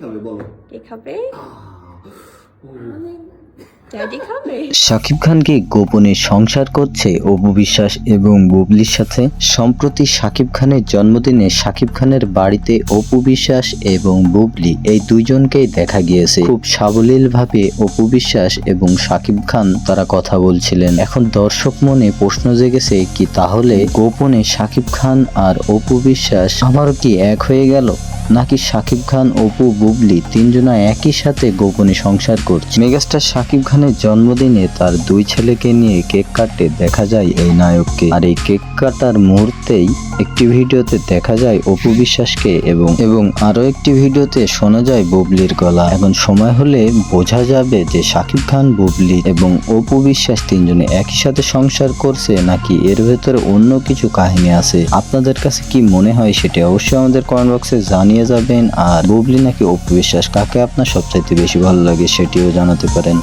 তবে বলো? কে খাবে? ড্যাডি খাবে শাকিব খানকে গোপনে সংসার করছে অপু বিশ্বাস এবং বুবলির সাথে। সম্প্রতি শাকিব খানের জন্মদিনে শাকিব খানের বাড়িতে অপু বিশ্বাস এবং বুবলি এই দুইজনকেই দেখা গিয়েছে। খুব সাবলীল ভাবে অপু বিশ্বাস এবং শাকিব খান তারা কথা বলছিলেন। এখন দর্শক মনে প্রশ্ন জেগেছে কি তাহলে গোপনে শাকিব খান আর অপু বিশ্বাস আবারও কি এক হয়ে গেল? নাকি শাকিব খান, অপু, বুবলি তিনজনা একই সাথে গোপনে সংসার করছে। মেগাস্টার শাকিব খানের জন্মদিনে তার দুই ছেলেকে নিয়ে কেক কাটতে দেখা যায় এই নায়ককে। আর এই কেক কাটার মুহূর্তেই একটি ভিডিওতে দেখা যায় অপু বিশ্বাসকে এবং এবং আরও একটি ভিডিওতে শোনা যায় বুবলির গলা। এখন সময় হলে বোঝা যাবে যে শাকিব খান, বুবলি এবং অপু বিশ্বাস তিনজনে একই সাথে সংসার করছে নাকি এর ভেতরে অন্য কিছু কাহিনী আছে। আপনাদের কাছে কি মনে হয় সেটা অবশ্যই আমাদের কমেন্ট বক্সে জানিয়ে যাবেন আর বুবলি নাকি অপু বিশ্বাস, কাকে আপনার সবচাইতে বেশি ভালো লাগে সেটিও জানাতে পারেন।